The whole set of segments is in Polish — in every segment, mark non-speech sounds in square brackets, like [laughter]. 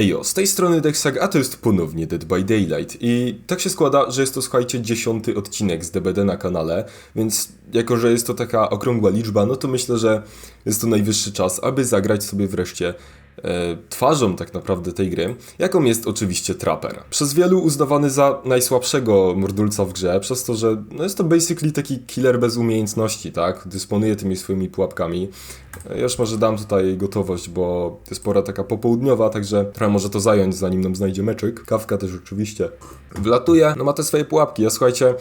Ejo, z tej strony Dexag, a to jest ponownie Dead by Daylight. I tak się składa, że jest to, słuchajcie, dziesiąty odcinek z DBD na kanale, więc jako, że jest to taka okrągła liczba, no to myślę, że jest to najwyższy czas, aby zagrać sobie wreszcie twarzą tak naprawdę tej gry, jaką jest oczywiście Trapper. Przez wielu uznawany za najsłabszego mordulca w grze, przez to, że no jest to basically taki killer bez umiejętności, tak? Dysponuje tymi swoimi pułapkami. E, Ja już może dam tutaj gotowość, bo jest pora taka popołudniowa, także trochę może to zająć, zanim nam znajdzie meczyk. Kawka też oczywiście wlatuje, no ma te swoje pułapki. Ja słuchajcie,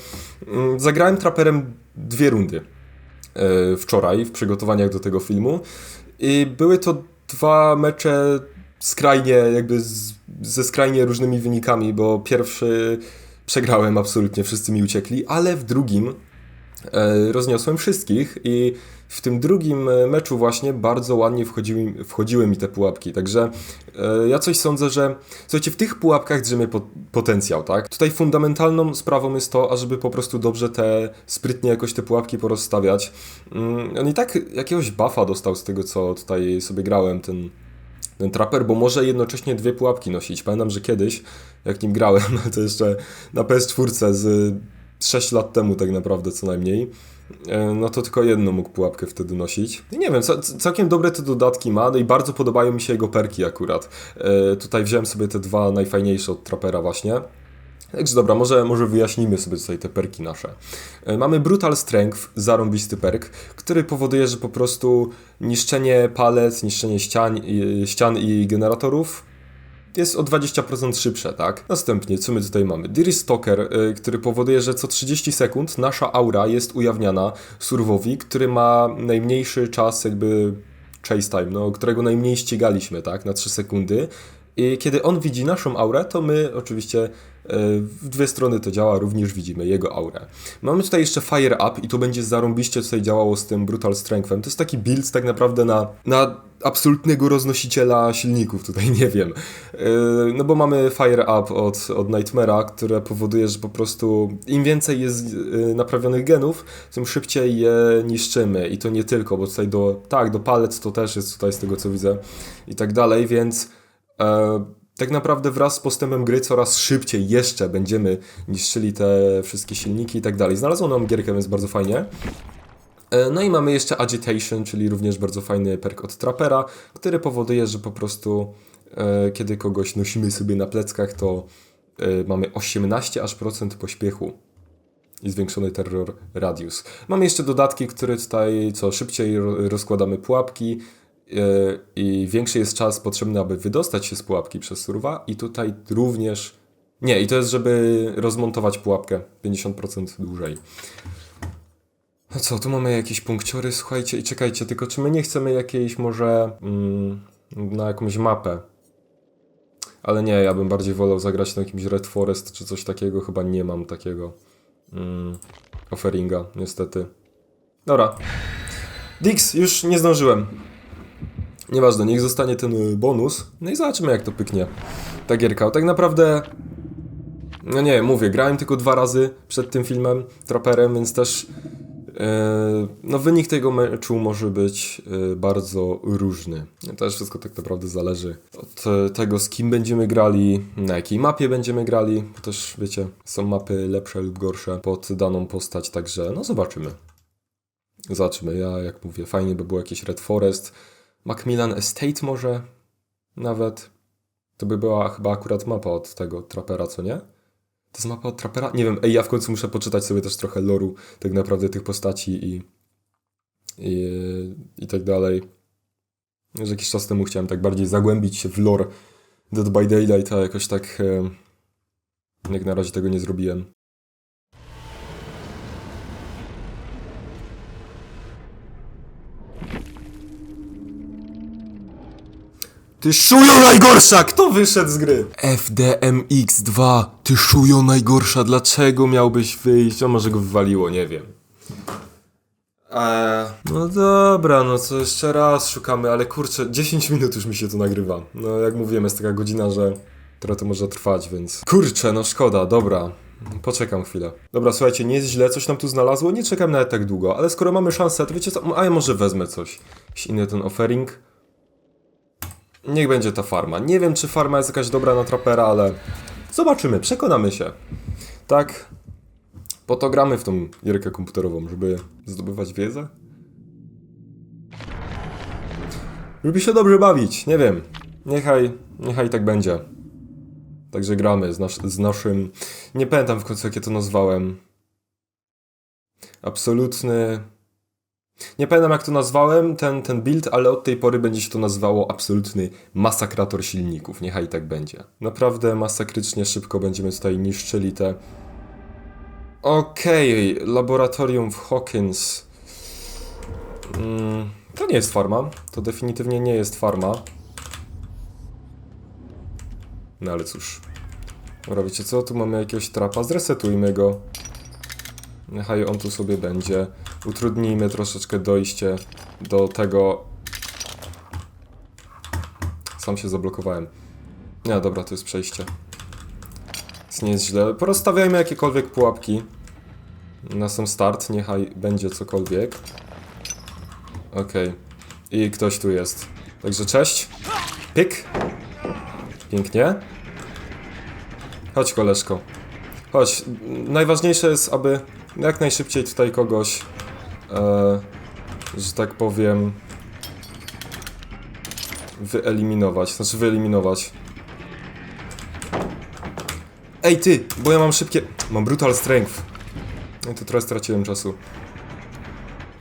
mm, zagrałem Trapperem dwie rundy e, wczoraj w przygotowaniach do tego filmu i były to dwa mecze skrajnie, jakby z, ze skrajnie różnymi wynikami, bo pierwszy przegrałem absolutnie, wszyscy mi uciekli, ale w drugim e, rozniosłem wszystkich i w tym drugim e, meczu właśnie bardzo ładnie wchodziły, wchodziły mi te pułapki, także e, ja coś sądzę, że słuchajcie, w tych pułapkach drzemie po, potencjał, tak? Tutaj fundamentalną sprawą jest to, ażeby po prostu dobrze te, sprytnie jakoś te pułapki porozstawiać. Mm, on i tak jakiegoś buffa dostał z tego, co tutaj sobie grałem, ten ten trapper, bo może jednocześnie dwie pułapki nosić. Pamiętam, że kiedyś, jak nim grałem, [laughs] to jeszcze na PS4 z 6 lat temu tak naprawdę co najmniej, no to tylko jedną mógł pułapkę wtedy nosić. Nie wiem, ca- całkiem dobre te dodatki ma, no i bardzo podobają mi się jego perki akurat. E, Tutaj wziąłem sobie te dwa najfajniejsze od trapera właśnie. Także dobra, może, może wyjaśnimy sobie tutaj te perki nasze. E, Mamy Brutal Strength, zarąbisty perk, który powoduje, że po prostu niszczenie palet, niszczenie ścian, ścian i generatorów jest o 20% szybsze, tak? Następnie, co my tutaj mamy? Dear Stalker, y, który powoduje, że co 30 sekund nasza aura jest ujawniana surwowi, który ma najmniejszy czas jakby chase time, no, którego najmniej ścigaliśmy, tak? Na 3 sekundy. I kiedy on widzi naszą aurę, to my oczywiście w dwie strony to działa, również widzimy jego aurę. Mamy tutaj jeszcze Fire Up i to będzie zarąbiście tutaj działało z tym Brutal Strengthem. To jest taki build tak naprawdę na, na absolutnego roznosiciela silników, tutaj [laughs] nie wiem. Yy, No bo mamy Fire Up od, od Nightmare'a, które powoduje, że po prostu im więcej jest yy, naprawionych genów, tym szybciej je niszczymy. I to nie tylko, bo tutaj do, tak, do palec to też jest tutaj z tego co widzę i tak dalej, więc e, tak naprawdę wraz z postępem gry coraz szybciej jeszcze będziemy niszczyli te wszystkie silniki i tak dalej. Znalazłem nam gierkę, więc bardzo fajnie. E, No i mamy jeszcze Agitation, czyli również bardzo fajny perk od Trapera, który powoduje, że po prostu e, kiedy kogoś nosimy sobie na pleckach, to e, mamy 18 aż procent pośpiechu i zwiększony terror radius. Mamy jeszcze dodatki, które tutaj co szybciej ro- rozkładamy pułapki i większy jest czas potrzebny, aby wydostać się z pułapki przez surwa i tutaj również nie, i to jest, żeby rozmontować pułapkę 50% dłużej. No co, tu mamy jakieś punkciory, słuchajcie, i czekajcie, tylko czy my nie chcemy jakiejś może mm, na jakąś mapę? Ale nie, ja bym bardziej wolał zagrać na jakimś Red Forest czy coś takiego, chyba nie mam takiego mm, offeringa, niestety. Dobra. Dix, już nie zdążyłem. Nieważne, niech zostanie ten y, bonus. No i zobaczymy jak to pyknie. Ta gierka. Tak naprawdę no nie, mówię, grałem tylko dwa razy przed tym filmem, Trapperem, więc też e, no wynik tego meczu może być e, bardzo różny. Też wszystko tak naprawdę zależy od e, tego, z kim będziemy grali, na jakiej mapie będziemy grali, też wiecie, są mapy lepsze lub gorsze pod daną postać, także no zobaczymy. Zobaczymy, ja jak mówię, fajnie by było jakieś Red Forest, Macmillan Estate może nawet. To by była chyba akurat mapa od tego Trapera, co nie? To jest mapa od Trapera? Nie wiem, ej, ja w końcu muszę poczytać sobie też trochę loru tak naprawdę tych postaci i, i, i tak dalej. Już jakiś czas temu chciałem tak bardziej zagłębić się w lore Dead by Daylight, a jakoś tak jak na razie tego nie zrobiłem. Ty szujo najgorsza! Kto wyszedł z gry? FDMX2, ty szujo najgorsza, dlaczego miałbyś wyjść? A może go wywaliło, nie wiem. Eee, no dobra, no co jeszcze raz szukamy, ale kurczę, 10 minut już mi się to nagrywa. No jak mówiłem, jest taka godzina, że trochę to może trwać, więc... Kurczę, no szkoda, dobra. Poczekam chwilę. Dobra, słuchajcie, nie jest źle, coś nam tu znalazło, nie czekam nawet tak długo, ale skoro mamy szansę, to wiecie co, a ja może wezmę coś. Jakiś inny ten offering. Niech będzie ta farma. Nie wiem, czy farma jest jakaś dobra na trapera, ale zobaczymy, przekonamy się. Tak, po to gramy w tą gierkę komputerową, żeby zdobywać wiedzę. Żeby się dobrze bawić, nie wiem. Niechaj, niechaj tak będzie. Także gramy z, nas, z naszym. Nie pamiętam w końcu, jakie to nazwałem. Absolutny. Nie pamiętam, jak to nazwałem, ten, ten build, ale od tej pory będzie się to nazywało absolutny masakrator silników. Niechaj tak będzie. Naprawdę masakrycznie szybko będziemy tutaj niszczyli te. Okej, laboratorium w Hawkins. Mm, to nie jest farma. To definitywnie nie jest farma. No ale cóż. Dobra, wiecie co? Tu mamy jakiegoś trapa. Zresetujmy go. Niechaj on tu sobie będzie. Utrudnijmy troszeczkę dojście do tego. Sam się zablokowałem. Nie, dobra, to jest przejście. Więc nie jest źle. Porozstawiajmy jakiekolwiek pułapki. Na sam start, niechaj będzie cokolwiek. Okej. I ktoś tu jest. Także cześć. Pyk. Pięknie. Chodź, koleżko. Chodź. Najważniejsze jest, aby jak najszybciej tutaj kogoś, e, że tak powiem, wyeliminować. Znaczy wyeliminować. Ej ty, bo ja mam szybkie... Mam brutal strength. No to trochę straciłem czasu.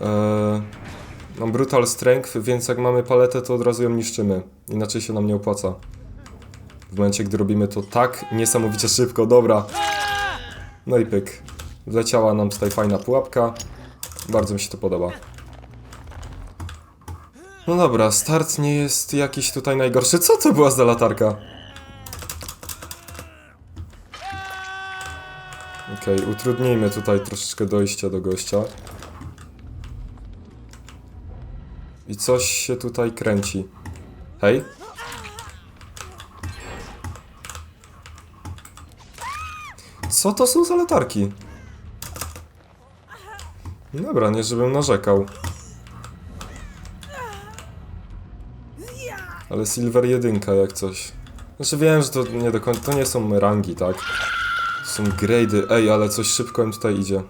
Eee, mam brutal strength, więc jak mamy paletę, to od razu ją niszczymy. Inaczej się nam nie opłaca. W momencie, gdy robimy to tak niesamowicie szybko, dobra. No i pyk. Wleciała nam tutaj fajna pułapka. Bardzo mi się to podoba. No dobra, start nie jest jakiś tutaj najgorszy. Co to była za latarka? Okej, utrudnijmy tutaj troszeczkę dojścia do gościa. I coś się tutaj kręci. Hej? Co to są za latarki? Dobra, nie żebym narzekał. Ale Silver jedynka jak coś. Znaczy wiem, że to nie do końca, to nie są rangi, tak? To są grady. Ej, ale coś szybko im tutaj idzie.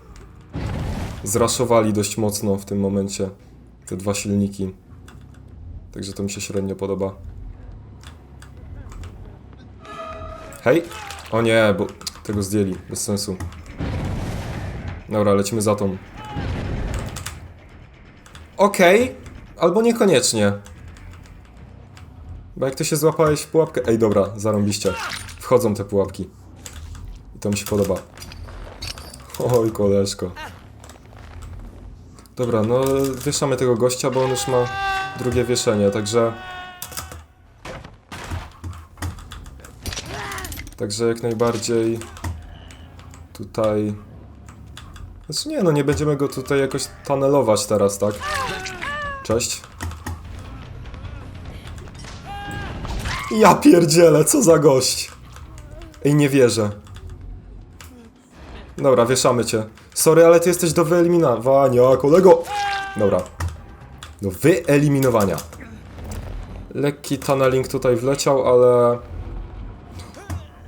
Zraszowali dość mocno w tym momencie te dwa silniki. Także to mi się średnio podoba. Hej! O nie, bo tego zdjęli. Bez sensu. Dobra, lecimy za tą. Okej, albo niekoniecznie. Bo jak ty się złapałeś w pułapkę... Ej, dobra, zarąbiście. Wchodzą te pułapki. I to mi się podoba. Oj, koleżko. Dobra, no wieszamy tego gościa, bo on już ma drugie wieszenie, także... Także jak najbardziej tutaj... Znaczy nie, no nie będziemy go tutaj jakoś tanelować teraz, tak? Cześć. Ja pierdzielę, co za gość. Ej, nie wierzę. Dobra, wieszamy cię. Sorry, ale ty jesteś do wyeliminowania, kolego. Dobra. Do wyeliminowania. Lekki tunneling tutaj wleciał, ale...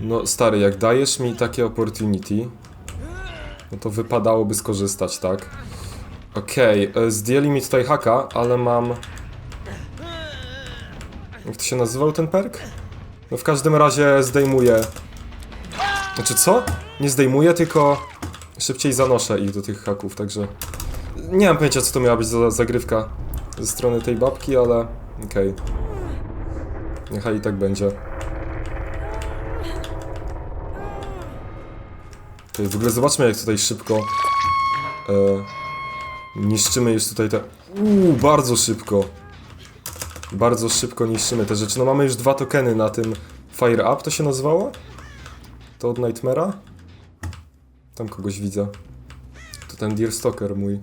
No stary, jak dajesz mi takie opportunity, no to wypadałoby skorzystać, tak? Okej, okay, zdjęli mi tutaj haka, ale mam... Jak to się nazywał ten perk? No w każdym razie zdejmuję... Znaczy co? Nie zdejmuję, tylko szybciej zanoszę ich do tych haków, także... Nie mam pojęcia, co to miała być za zagrywka ze strony tej babki, ale... Okej. Okay. Niechaj i tak będzie. W ogóle zobaczmy, jak tutaj szybko... E, niszczymy już tutaj te... Uuu, bardzo szybko. Bardzo szybko niszczymy te rzeczy. No mamy już dwa tokeny na tym Fire Up, to się nazywało? To od Nightmare'a? Tam kogoś widzę. To ten Deerstalker mój.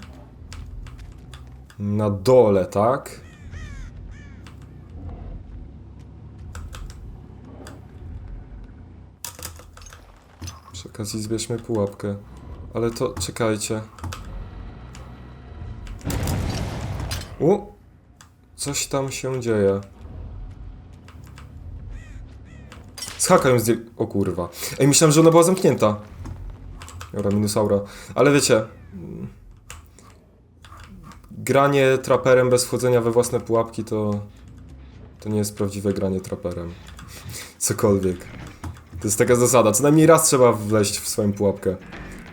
Na dole, tak? Przy okazji zbierzmy pułapkę. Ale to, czekajcie. U! Coś tam się dzieje. Z ją zdjęli. O kurwa. Ej, myślałem, że ona była zamknięta. Dobra, minusaura. Ale wiecie... mm, Granie traperem bez wchodzenia we własne pułapki to... To nie jest prawdziwe granie traperem. [laughs] Cokolwiek. To jest taka zasada. Co najmniej raz trzeba wleźć w swoją pułapkę.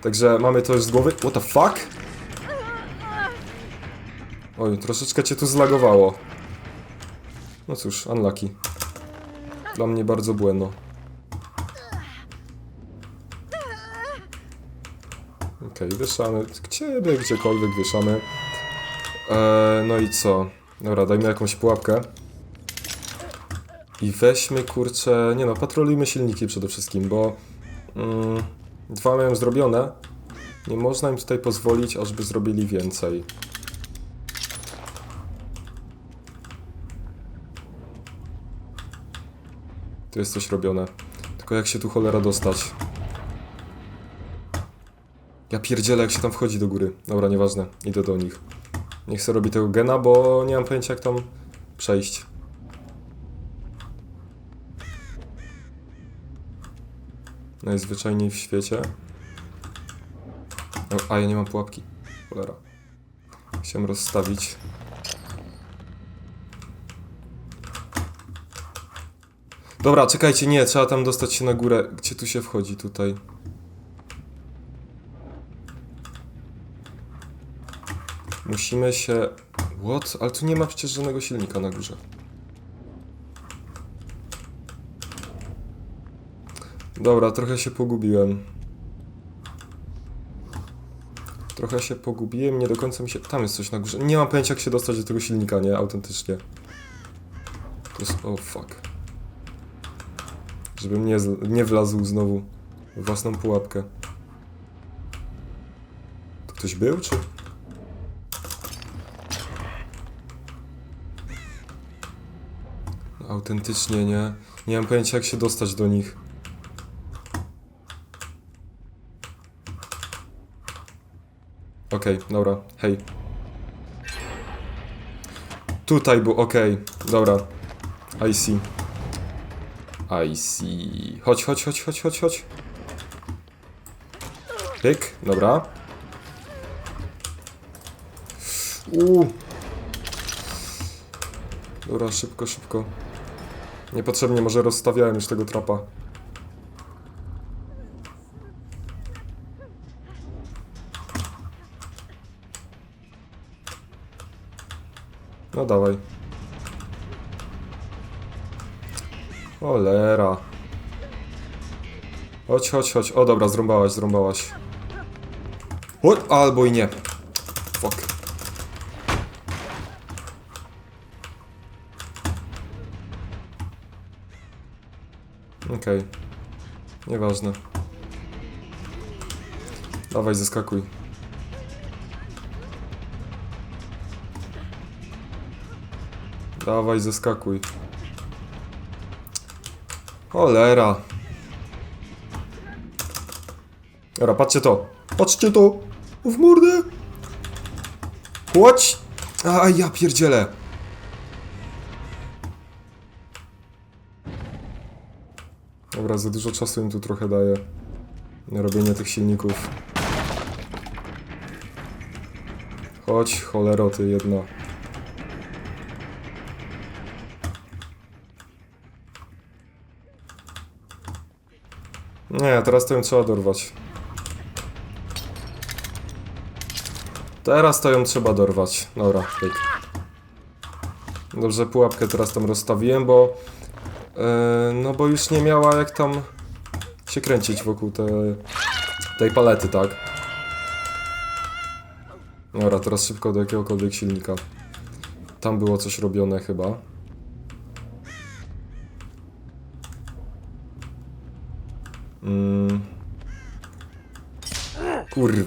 Także mamy to już z głowy. What the fuck? Oj, troszeczkę cię tu zlagowało. No cóż, unlucky. Dla mnie bardzo bueno. Okej, wieszamy. Ciebie gdziekolwiek wieszamy. Eee, no i co? Dobra, dajmy jakąś pułapkę. I weźmy, kurczę... Nie no, patrolujmy silniki przede wszystkim, bo... Mm, dwa mają zrobione. Nie można im tutaj pozwolić, ażby zrobili więcej. Tu jest coś robione. Tylko jak się tu cholera dostać? Ja pierdzielę, jak się tam wchodzi do góry. Dobra, nieważne. Idę do nich. Nie chcę robić tego gena, bo nie mam pojęcia jak tam przejść. Najzwyczajniej w świecie. A ja nie mam pułapki. Cholera. Chciałem rozstawić. Dobra, czekajcie, nie, trzeba tam dostać się na górę. Gdzie tu się wchodzi tutaj? Musimy się... What? Ale tu nie ma przecież żadnego silnika na górze. Dobra, trochę się pogubiłem. Trochę się pogubiłem, nie do końca mi się... Tam jest coś na górze. Nie mam pojęcia jak się dostać do tego silnika, nie? Autentycznie. To jest... Oh, fuck. Żebym nie, nie wlazł znowu w własną pułapkę. To ktoś był, czy... Autentycznie nie. Nie mam pojęcia jak się dostać do nich. Okej, dobra, hej. Tutaj był, okej, dobra. I see. I see. Chodź, chodź, chodź, chodź, chodź, chodź. Pyk, dobra. Uuu. Dobra, szybko, szybko. Niepotrzebnie może rozstawiałem już tego trapa. No dawaj. Cholera. Chodź, chodź, chodź. O dobra, zrąbałaś, zrąbałaś. O, albo i nie. Fuck. Okej. Nieważne. Dawaj, zeskakuj. Dawaj, zeskakuj. Cholera. Dobra, patrzcie to. Patrzcie to. W mordę. Chodź. A ja pierdzielę. Dobra, za dużo czasu im tu trochę daję. Na robienie tych silników. Chodź, cholero ty jedna. Nie, teraz to ją trzeba dorwać. Teraz to ją trzeba dorwać. Dobra, pyk. Dobrze, pułapkę teraz tam rozstawiłem, bo... e, no bo już nie miała jak tam się kręcić wokół te, tej palety, tak? Dobra, teraz szybko do jakiegokolwiek silnika. Tam było coś robione chyba. Mm. Kurw.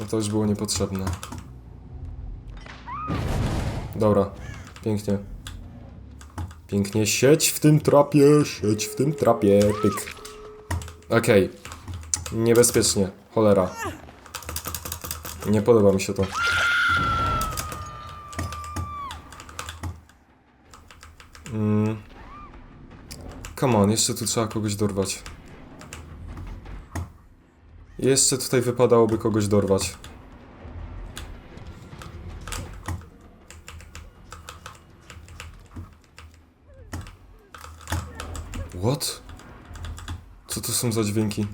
No to już było niepotrzebne. Dobra, pięknie. Pięknie, sieć w tym trapie, sieć w tym trapie, pyk. Okej. Niebezpiecznie, cholera. Nie podoba mi się to. Mm. Come on, jeszcze tu trzeba kogoś dorwać. Jeszcze tutaj wypadałoby kogoś dorwać. What? Co to są za dźwięki?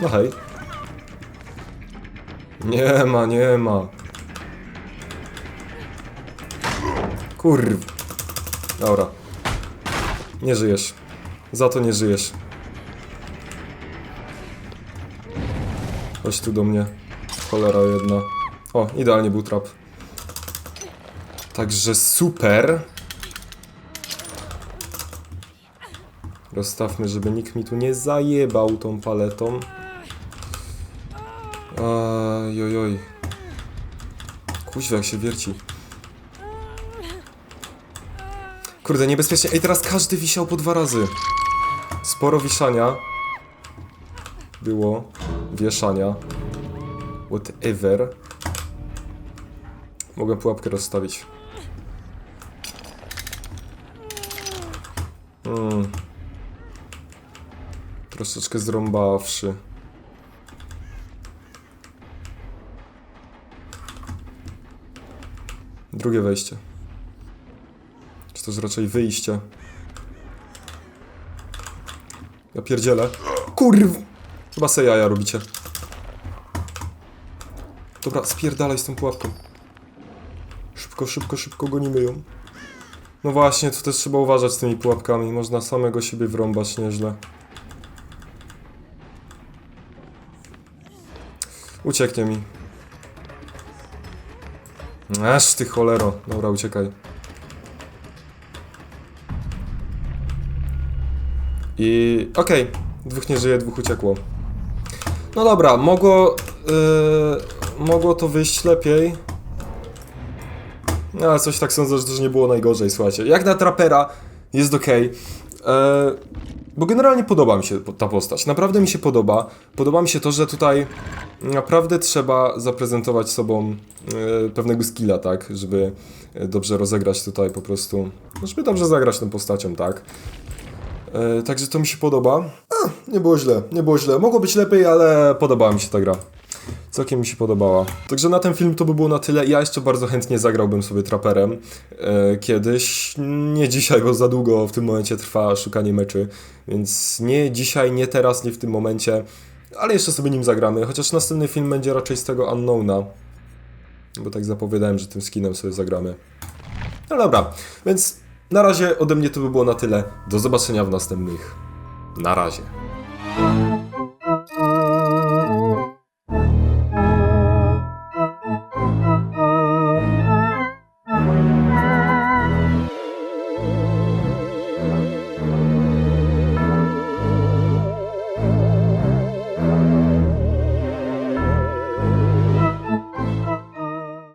No hej. Nie ma, nie ma. Kurw. Dobra. Nie żyjesz. Za to nie żyjesz. Chodź tu do mnie. Cholera jedna. O, idealnie był trap. Także super. Rozstawmy, żeby nikt mi tu nie zajebał tą paletą. Ojoj. Kuźwa, jak się wierci. Kurde, niebezpiecznie. Ej, teraz każdy wisiał po dwa razy. Sporo wiszania. Było. Wieszania. Whatever. Mogę pułapkę rozstawić. Hmm. Troszeczkę zrąbawszy. Drugie wejście. Czy to jest raczej wyjście? Ja pierdzielę. Kurw! Chyba se jaja robicie. Dobra, spierdalaj z tą pułapką. Szybko, szybko, szybko gonimy ją. No właśnie, tu też trzeba uważać z tymi pułapkami. Można samego siebie wrąbać nieźle. Ucieknie mi. Aż ty cholero. Dobra, uciekaj. I okej, dwóch nie żyje, dwóch uciekło. No dobra, mogło, yy, mogło to wyjść lepiej. No, ale coś tak sądzę, że nie było najgorzej, słuchajcie. Jak na trapera jest ok. Bo generalnie podoba mi się ta postać. Naprawdę mi się podoba. Podoba mi się to, że tutaj naprawdę trzeba zaprezentować sobą e, pewnego skilla, tak? Żeby e, dobrze rozegrać tutaj po prostu. Żeby dobrze zagrać tą postacią, tak? E, Także to mi się podoba. A, nie było źle, nie było źle. Mogło być lepiej, ale podobała mi się ta gra. Całkiem mi się podobała. Także na ten film to by było na tyle. Ja jeszcze bardzo chętnie zagrałbym sobie traperem e, kiedyś. Nie dzisiaj, bo za długo w tym momencie trwa szukanie meczy. Więc nie dzisiaj, nie teraz, nie w tym momencie. Ale jeszcze sobie nim zagramy. Chociaż następny film będzie raczej z tego Unknowna. Bo tak zapowiadałem, że tym skinem sobie zagramy. No dobra, więc na razie ode mnie to by było na tyle. Do zobaczenia w następnych. Na razie.